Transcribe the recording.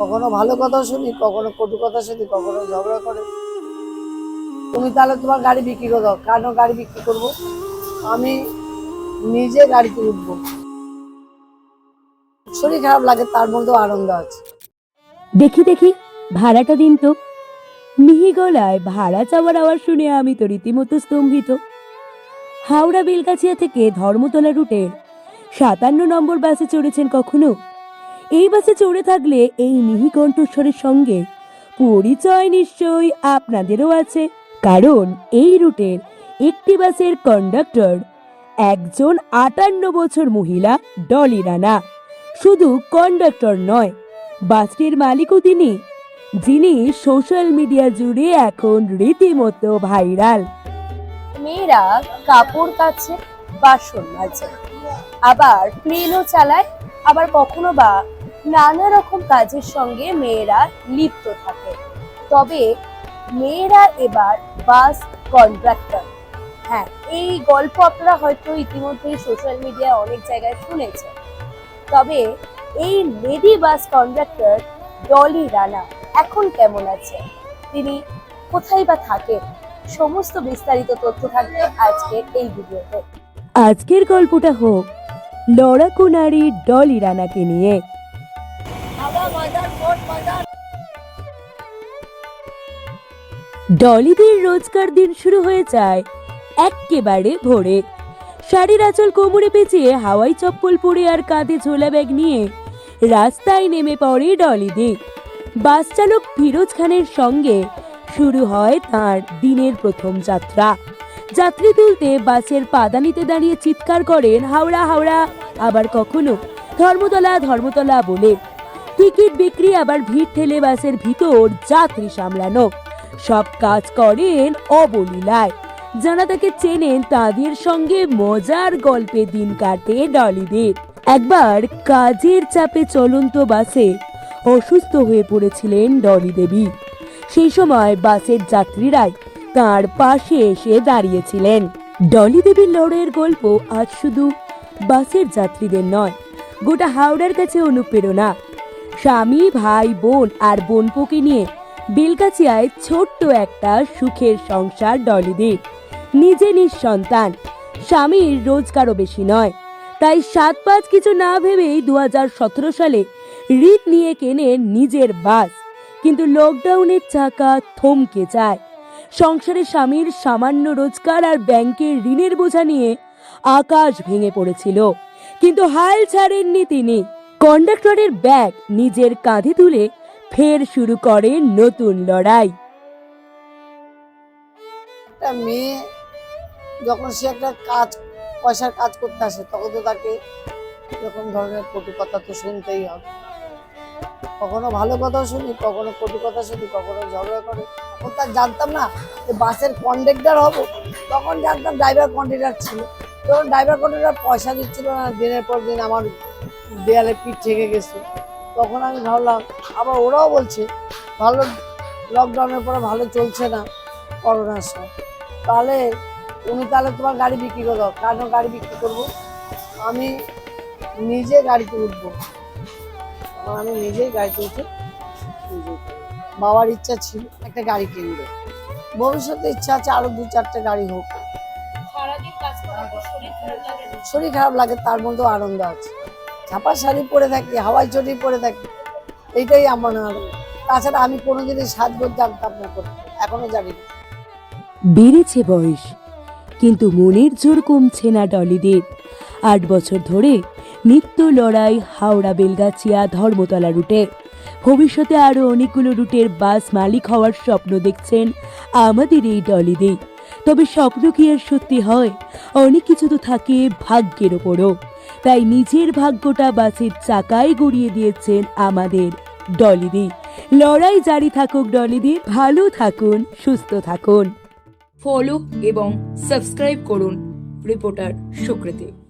কখনো ভালো কথা শুনি, কখনো কটু কথা শুনি, কখনো ঝগড়া করে। তুমি তাহলে তোমার গাড়ি বিক্রি করে দাও। কেন গাড়ি বিক্রি করব? আমি নিজে গাড়িতে উঠবো শরীর খারাপ লাগে, তার মধ্যেও আনন্দ আছে। দেখি দেখি, ভাড়াটা দিন তো। মিহি গলায় ভাড়া চাওয়ার আওয়াজ শুনে আমি তো রীতিমতো স্তম্ভিত। হাওড়া বেলগাছিয়া থেকে ধর্মতলা রুটের সাতান্ন নম্বর বাসে চড়েছেন কখনো? এই বাসে চড়ে থাকলে এই মিহি কণ্ঠস্বরের সঙ্গে পরিচয় নিশ্চয়ই আপনাদেরও আছে। কারণ এই রুটের একটি বাসের কন্ডাক্টর একজন আটান্ন বছর মহিলা, ডলি রানা। শুধু কন্ডাক্টর নয়, বাসটির মালিকও তিনি, যিনি সোশ্যাল মিডিয়া জুড়ে এখন রীতিমতো ভাইরাল। মেয়েরা কাপড় কাছে বাসন মাজে, আবার প্লেনও চালায়, আবার কখনো বা নানা রকম কাজের সঙ্গে মেয়েরা লিপ্ত থাকে। তবে মেয়েরা এবার বাস কন্ট্রাক্টর। হ্যাঁ এই গল্প আপনারা হয়তো ইতিমধ্যেই সোশ্যাল মিডিয়ায় অনেক জায়গায় শুনেছেন। তবে এই lady bus conductor Dolly Rana এখন কেমন আছে? তিনি কোথায় বা থাকেন? সমস্ত বিস্তারিত তথ্য থাকবে আজকের এই ভিডিওতে। আজকের গল্পটা হোক লড়াকু নারী ডলি রানাকে নিয়ে। ডলিদের রোজকার দিন শুরু হয়ে যায় এক্কেবারে ভোরে। শাড়ির আঁচল কোমরে পেঁচিয়ে হাওয়াই চপ্পল পরে আর কাঁধে ঝোলা ব্যাগ নিয়ে রাস্তায় নেমে পড়ে ডলিদি। বাস চালক ফিরোজ খানের সঙ্গে শুরু হয় তার দিনের প্রথম যাত্রা। যাত্রী তুলতে বাসের পাদানিতে দাঁড়িয়ে চিৎকার করেন, হাওড়া হাওড়া, আবার কখনো? ধর্মতলা ধর্মতলা বলে। টিকিট বিক্রি, আবার ভিড় ঠেলে বাসের ভিতর যাত্রী সামলানো। সব কাজ করেন অবলীলায়। যারা তাকে চেনেন, তাদের সঙ্গে মজার গল্পে দিন কাটে ডলিদের। একবার কাজের চাপে চলন্ত বাসে অসুস্থ হয়ে পড়েছিলেন ডলি দেবী। সেই সময় বাসের যাত্রীরাই তার পাশে এসে দাঁড়িয়েছিলেন। ডলি দেবীর লড়াইয়ের গল্প আজ শুধু বাসের যাত্রীদের নয়, গোটা হাওড়ার কাছে অনুপ্রেরণা। স্বামী, ভাই, বোন আর বোনপোকে নিয়ে বেলকাচিয়ায় ছোট্ট একটা সুখের সংসার ডলিদের। নিজে নিঃসন্তান। স্বামীর রোজগারও বেশি নয়। তাই সাত পাঁচ কিছু না ভেবেই দু হাজার সতেরো সালে ঋণ নিয়ে কেনেন নিজের বাস। কিন্তু লকডাউনের চাকা থমকে যায়। সংসারে স্বামীর সামান্য রোজগার আর ব্যাংকের ঋণের বোঝা নিয়ে আকাশ ভেঙে পড়েছিল। কিন্তু হাল ছাড়েননি তিনি। কন্ডাক্টরের ব্যাগ নিজের কাঁধে তুলে ফের শুরু করে নতুন লড়াই। একটা মেয়ে যখন সে একটা কাজ, পয়সার কাজ করতে আসে, তখন তো তাকে এরকম ধরনের কটু কথা তো শুনতেই হবে। কখনো ভালো কথা শুনি, কখনো কটু কথা শুনি, কখনো ঝগড়া করে। তখন তার জানতাম না যে বাসের কন্ডাক্টর হব। তখন জানতাম ড্রাইভার কন্ডাক্টর ছিল। তখন ড্রাইভার কন্ডাক্টর পয়সা দিচ্ছিল না, দিনের পর দিন আমার দেয়ালে পিঠ থেকে গেছে। তখন আমি ভাবলাম আবার ওরাও বলছে ভালো লকডাউনের পরে ভালো চলছে না করোনার সময়। তাহলে তুমি তাহলে তোমার গাড়ি বিক্রি করে দাও। কেন গাড়ি বিক্রি করব? আমি নিজে গাড়িতে উঠবো। তখন আমি নিজেই গাড়িতে উঠে বাবার ইচ্ছা ছিল একটা গাড়ি কিনবে। ভবিষ্যতে ইচ্ছা আছে আরও দু চারটে গাড়ি হোক? শরীর খারাপ লাগে তার মধ্যেও আনন্দ আছে। ছাপা শাড়ি পরে থাকি, হাওয়াই চটি পরে থাকি, এইটাই আমার তাছাড়া আমি কোনোদিনই সাজগোজ জানতাম না এখনও জানি না। বেড়েছে বয়স, কিন্তু মনের জোর কমছে না ডলিদের। আট বছর ধরে নিত্য লড়াই, হাওড়া, বেলগাছিয়া, ধর্মতলা রুটে। ভবিষ্যতে আরও অনেকগুলো রুটের বাস মালিক হওয়ার স্বপ্ন দেখছেন আমাদের এই ডলিদি। তবে স্বপ্ন কি আর সত্যি হয়? অনেক কিছু তো থাকে ভাগ্যের ওপরও। তাই নিজের ভাগ্যটা বাসের চাকায় গড়িয়ে দিয়েছেন আমাদের ডলিদি। লড়াই জারি থাকুক ডলিদি, ভালো থাকুন, সুস্থ থাকুন। ফলো এবং সাবস্ক্রাইব করুন রিপোর্টার সুকৃতি।